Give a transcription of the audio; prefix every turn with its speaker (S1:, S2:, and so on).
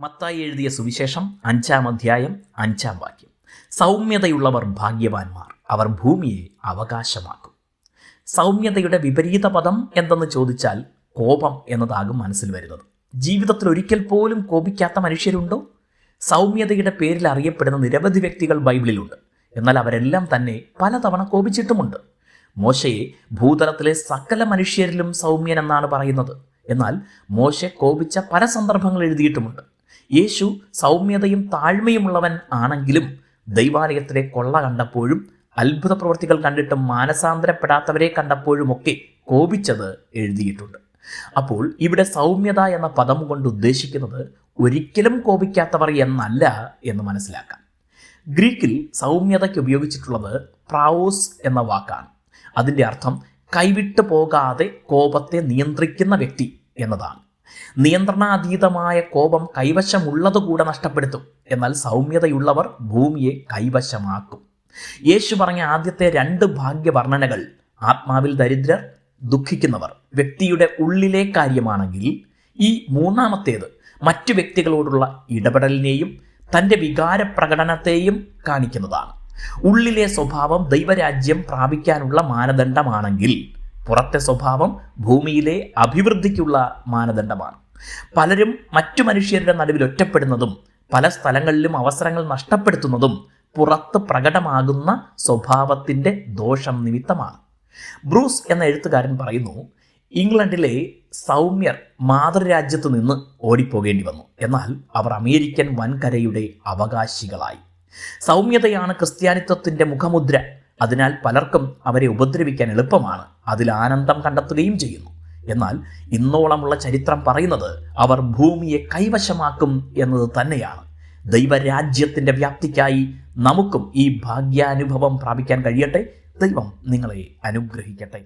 S1: മത്തായി എഴുതിയ സുവിശേഷം അഞ്ചാം അധ്യായം അഞ്ചാം വാക്യം. സൗമ്യതയുള്ളവർ ഭാഗ്യവാന്മാർ അവർ ഭൂമിയെ അവകാശമാക്കും. സൗമ്യതയുടെ വിപരീത പദം എന്തെന്ന് ചോദിച്ചാൽ കോപം എന്നതാകും മനസ്സിൽ വരുന്നത്. ജീവിതത്തിൽ ഒരിക്കൽ പോലും കോപിക്കാത്ത മനുഷ്യരുണ്ടോ? സൗമ്യതയുടെ പേരിൽ അറിയപ്പെടുന്ന നിരവധി വ്യക്തികൾ ബൈബിളിലുണ്ട്. എന്നാൽ അവരെല്ലാം തന്നെ പലതവണ കോപിച്ചിട്ടുമുണ്ട്. മോശയെ ഭൂതലത്തിലെ സകല മനുഷ്യരിലും സൗമ്യൻ എന്നാണ് പറയുന്നത്. എന്നാൽ മോശ കോപിച്ച പല സന്ദർഭങ്ങൾ എഴുതിയിട്ടുമുണ്ട്. യേശു സൗമ്യതയും താഴ്മയുമുള്ളവൻ ആണെങ്കിലും ദൈവാലയത്തിലെ കൊള്ള കണ്ടപ്പോഴും അത്ഭുത പ്രവൃത്തികൾ കണ്ടിട്ടും മാനസാന്തരപ്പെടാത്തവരെ കണ്ടപ്പോഴുമൊക്കെ കോപിച്ചത് എഴുതിയിട്ടുണ്ട്. അപ്പോൾ ഇവിടെ സൗമ്യത എന്ന പദം കൊണ്ട് ഉദ്ദേശിക്കുന്നത് ഒരിക്കലും കോപിക്കാത്തവർ എന്നല്ല എന്ന് മനസ്സിലാക്കാം. ഗ്രീക്കിൽ സൗമ്യതയ്ക്ക് ഉപയോഗിച്ചിട്ടുള്ളത് പ്രാവോസ് എന്ന വാക്കാണ്. അതിന്റെ അർത്ഥം കൈവിട്ടു പോകാതെ കോപത്തെ നിയന്ത്രിക്കുന്ന വ്യക്തി എന്നതാണ്. നിയന്ത്രണാതീതമായ കോപം കൈവശമുള്ളത് കൂടെ നഷ്ടപ്പെടുത്തും. എന്നാൽ സൗമ്യതയുള്ളവർ ഭൂമിയെ കൈവശമാക്കും. യേശു പറഞ്ഞ ആദ്യത്തെ രണ്ട് ഭാഗ്യവർണനകൾ ആത്മാവിൽ ദരിദ്രർ ദുഃഖിക്കുന്നവർ. വ്യക്തിയുടെ ഉള്ളിലെ കാര്യമാണെങ്കിൽ ഈ മൂന്നാമത്തേത് മറ്റു വ്യക്തികളോടുള്ള ഇടപെടലിനെയും തന്റെ വികാര പ്രകടനത്തെയും കാണിക്കുന്നതാണ്. ഉള്ളിലെ സ്വഭാവം ദൈവരാജ്യം പ്രാപിക്കാനുള്ള മാനദണ്ഡമാണെങ്കിൽ പുറത്തെ സ്വഭാവം ഭൂമിയിലെ അഭിവൃദ്ധിക്കുള്ള മാനദണ്ഡമാണ്. പലരും മറ്റു മനുഷ്യരുടെ നടുവിൽ ഒറ്റപ്പെടുന്നതും പല സ്ഥലങ്ങളിലും അവസരങ്ങൾ നഷ്ടപ്പെടുത്തുന്നതും പുറത്ത് പ്രകടമാകുന്ന സ്വഭാവത്തിന്റെ ദോഷം നിമിത്തമാണ്. ബ്രൂസ് എന്ന എഴുത്തുകാരൻ പറയുന്നു ഇംഗ്ലണ്ടിലെ സൗമ്യർ മാതൃരാജ്യത്ത് നിന്ന് ഓടിപ്പോകേണ്ടി വന്നു. എന്നാൽ അവർ അമേരിക്കൻ വൻകരയുടെ അവകാശികളായി. സൗമ്യതയാണ് ക്രിസ്ത്യാനിത്വത്തിന്റെ മുഖമുദ്ര. അതിനാൽ പലർക്കും അവരെ ഉപദ്രവിക്കാൻ എളുപ്പമാണ്. അതിൽ ആനന്ദം കണ്ടെത്തുകയും ചെയ്യുന്നു. എന്നാൽ ഇന്നോളമുള്ള ചരിത്രം പറയുന്നത് അവർ ഭൂമിയെ കൈവശമാക്കും എന്നത് തന്നെയാണ്. ദൈവരാജ്യത്തിന്റെ വ്യാപ്തിക്കായി നമുക്കും ഈ ഭാഗ്യാനുഭവം പ്രാപിക്കാൻ കഴിയട്ടെ. ദൈവം നിങ്ങളെ അനുഗ്രഹിക്കട്ടെ.